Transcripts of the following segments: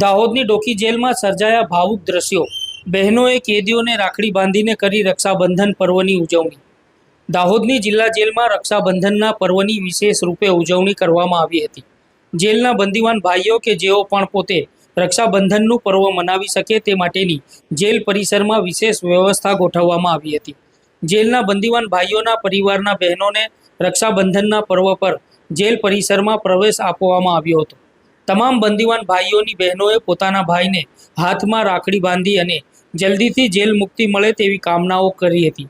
દાહોદની ડોકી જેલમાં સર્જાયા ભાવુક દ્રશ્યો. બહેનોએ કેદીઓને રાખડી બાંધીને કરી રક્ષાબંધન પર્વની ઉજવણી. દાહોદની જિલ્લા જેલમાં રક્ષાબંધનના પર્વની વિશેષ રૂપે ઉજવણી કરવામાં આવી હતી. જેલના બંદીવાન ભાઈઓ કે જેઓ પણ પોતે રક્ષાબંધનનું પર્વ મનાવી શકે તે માટેની જેલ પરિસરમાં વિશેષ વ્યવસ્થા ગોઠવવામાં આવી હતી. જેલના બંદીવાન ભાઈઓના પરિવારના બહેનોને રક્ષાબંધનના પર્વ પર જેલ પરિસરમાં પ્રવેશ આપવામાં આવ્યો હતો. તમામ બંદીવાન ભાઈઓની બહેનોએ પોતાના ભાઈને હાથમાં રાખડી બાંધી અને જલ્દીથી જેલ મુક્તિ મળે તેવી કામનાઓ કરી હતી.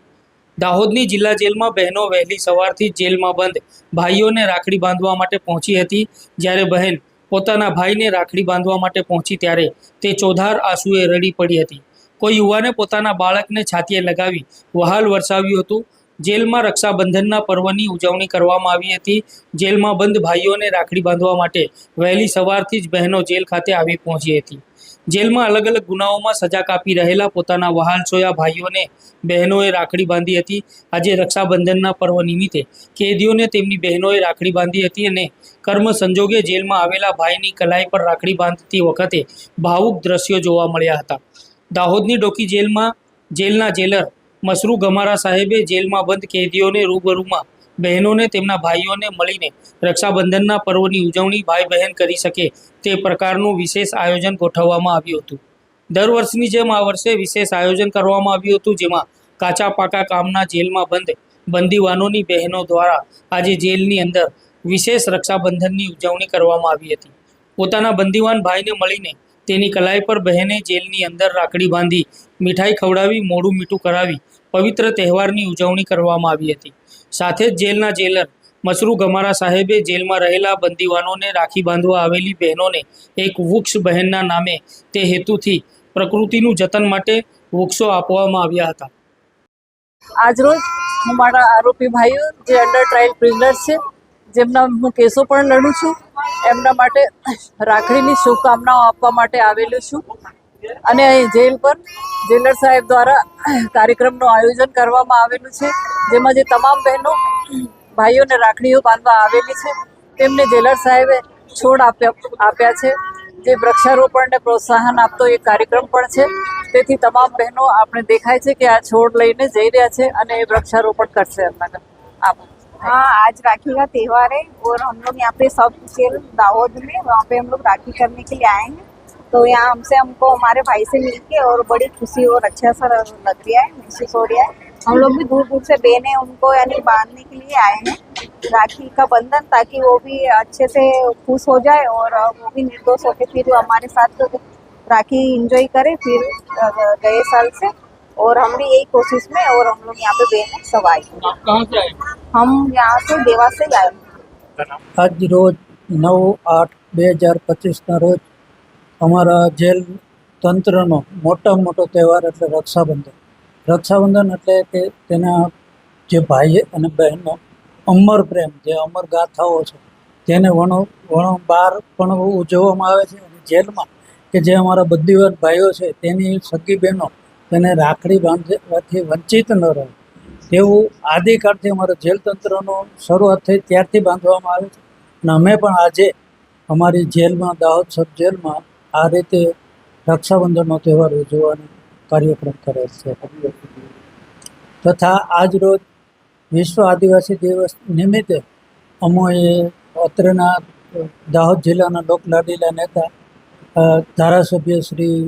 દાહોદની જિલ્લા જેલમાં બહેનો વહેલી સવારથી જેલમાં બંધ ભાઈઓને રાખડી બાંધવા માટે પહોંચી હતી, જ્યારે બહેન પોતાના ભાઈને રાખડી બાંધવા માટે પહોંચી ત્યારે તે ચોધાર આંસુએ રડી પડી હતી. કોઈ યુવાને પોતાના બાળકને છાતીએ લગાવી વહાલ વરસાવ્યું હતું જેલમાં રક્ષાબંધનના પર્વની ઉજવણી કરવામાં આવી હતી. જેલમાં બંધ ભાઈઓને રાખડી બાંધવા માટે વહેલી સવારથી જ બહેનો જેલ ખાતે આવી પહોંચી હતી. જેલમાં અલગ અલગ ગુનાઓમાં સજા કાપી રહેલા પોતાના વહાલ સોયા ભાઈઓને બહેનોએ રાખડી બાંધી હતી. આજે રક્ષાબંધનના પર્વ નિમિત્તે કેદીઓને તેમની બહેનોએ રાખડી બાંધી હતી અને કર્મ સંજોગે જેલમાં આવેલા ભાઈની કલાઈ પર રાખડી બાંધતી વખતે ભાવુક દ્રશ્યો જોવા મળ્યા હતા. દાહોદની ડોકી જેલમાં જેલના જેલર મસરૂ ગમારા સાહેબે જેલમાં બંધ કેદીઓને રૂબરૂમાં બહેનોને, તેમના ભાઈઓને મળીને રક્ષાબંધનના પર્વની ઉજવણી ભાઈ બહેન કરી શકે તે પ્રકારનું વિશેષ આયોજન ગોઠવવામાં આવ્યું હતું. દર વર્ષની જેમ આ વર્ષે વિશેષ આયોજન કરવામાં આવ્યું હતું, જેમાં કાચા પાકા કામના જેલમાં બંધ બંદીવાનોની બહેનો દ્વારા આજે જેલની અંદર વિશેષ રક્ષાબંધનની ઉજવણી કરવામાં આવી હતી. પોતાના બંદીવાન ભાઈને મળીને તેની કલાઈ પર બહેને જેલની અંદર રાખડી બાંધી મીઠાઈ ખવડાવી, મોડું મીઠું કરાવી, પવિત્ર તહેવારની ઉજવણી કરવામાં આવી હતી. સાથે જ જેલના જેલર મસરૂ ગમારા સાહેબે જેલમાં રહેલા બંદીવાનોને રાખી બાંધવા આવેલી બહેનોને એક વૃક્ષ બહેનના નામે તે હેતુથી પ્રકૃતિનું જતન માટે વૃક્ષો આપવામાં આવ્યા હતા. આજરોજ હું મારા આરોપી ભાઈઓ, જે અંડર ટ્રાયલ પ્રિઝનર્સ છે, જેમના હું કેસો પણ લડું છું એમના માટે રાખડીની શુભકામનાઓ આપવા માટે આવેલું છું. અને અહીં જેલ પર જેલર સાહેબ દ્વારા કાર્યક્રમનું આયોજન કરવામાં આવેલું છે. જેમાં જે તમામ બહેનો, ભાઈઓને રાખડીઓ બાંધવા આવેલી છે. તેમને જેલર સાહેબે છોડ આપ્યા આપ્યા છે. જે વૃક્ષારોપણને પ્રોત્સાહન આપતો એક કાર્યક્રમ પણ છે. તેથી તમામ બહેનો, આપણે દેખાય છે કે આ છોડ લઈને જઈ રહ્યા છે અને એ વૃક્ષારોપણ કરશે એમના આભાર. हाँ आज राखी का त्यौहार है और हम लोग यहाँ पे सब कुछ दाहोद में वहाँ पे हम लोग राखी करने के लिए आए हैं। तो यहाँ हमसे हमको हमारे भाई से मिलके और बड़ी खुशी और अच्छा सा लग रहा है, महसूस हो रहा है। हम लोग भी दूर दूर से बहने उनको यानी बांधने के लिए आए हैं। राखी का बंधन ताकि वो भी अच्छे से खुश हो जाए और वो भी निर्दोष होकर फिर हमारे साथ राखी इंजॉय करे फिर गए साल से। और हम भी यही कोशिश में और हम लोग यहाँ पे बहने सब आए। कहाँ से आए? हम यहाँ से देवास से आए हैं। આજ રોજ નવ આઠ બે હજાર પચીસના રોજ અમારા જેલ તંત્રનો મોટામાં મોટો તહેવાર એટલે રક્ષાબંધન રક્ષાબંધન એટલે કે તેના જે ભાઈ અને બહેનનો અમર પ્રેમ જે અમર ગાથાઓ છે તેને વણો વણો બહાર પણ ઉજવવામાં આવે છે અને જેલમાં કે જે અમારા બુદ્ધિવાન ભાઈઓ છે તેની સગી બહેનો તેને રાખડી બાંધવાથી વંચિત ન રહે તેવું આદિકાળથી અમારા જેલ તંત્રનો શરૂઆત થઈ ત્યારથી બાંધવામાં આવે છે. અને અમે પણ આજે અમારી જેલમાં, દાહોદ સબ જેલમાં આ રીતે રક્ષાબંધનનો તહેવાર ઉજવવાનો કાર્યક્રમ કરે છે. તથા આજ રોજ વિશ્વ આદિવાસી દિવસ નિમિત્તે અમોએ અત્રેના દાહોદ જિલ્લાના લોકલાડીલા નેતા ધારાસભ્ય શ્રી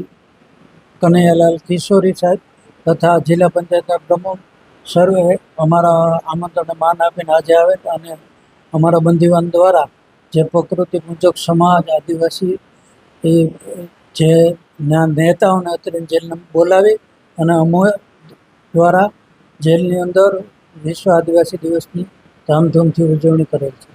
કનૈયાલાલ કિશોરી સાહેબ તથા જિલ્લા પંચાયતના પ્રમુખ સર્વે અમારા આમંત્રણને માન આપીને આજે આવે અને અમારા બંદીવાન દ્વારા જે પ્રકૃતિ મુજબ સમાજ, આદિવાસી, એ જે નેતાઓને અત્યારે જેલને બોલાવી અને અમો દ્વારા જેલની અંદર વિશ્વ આદિવાસી દિવસની ધામધૂમથી ઉજવણી કરેલ છે.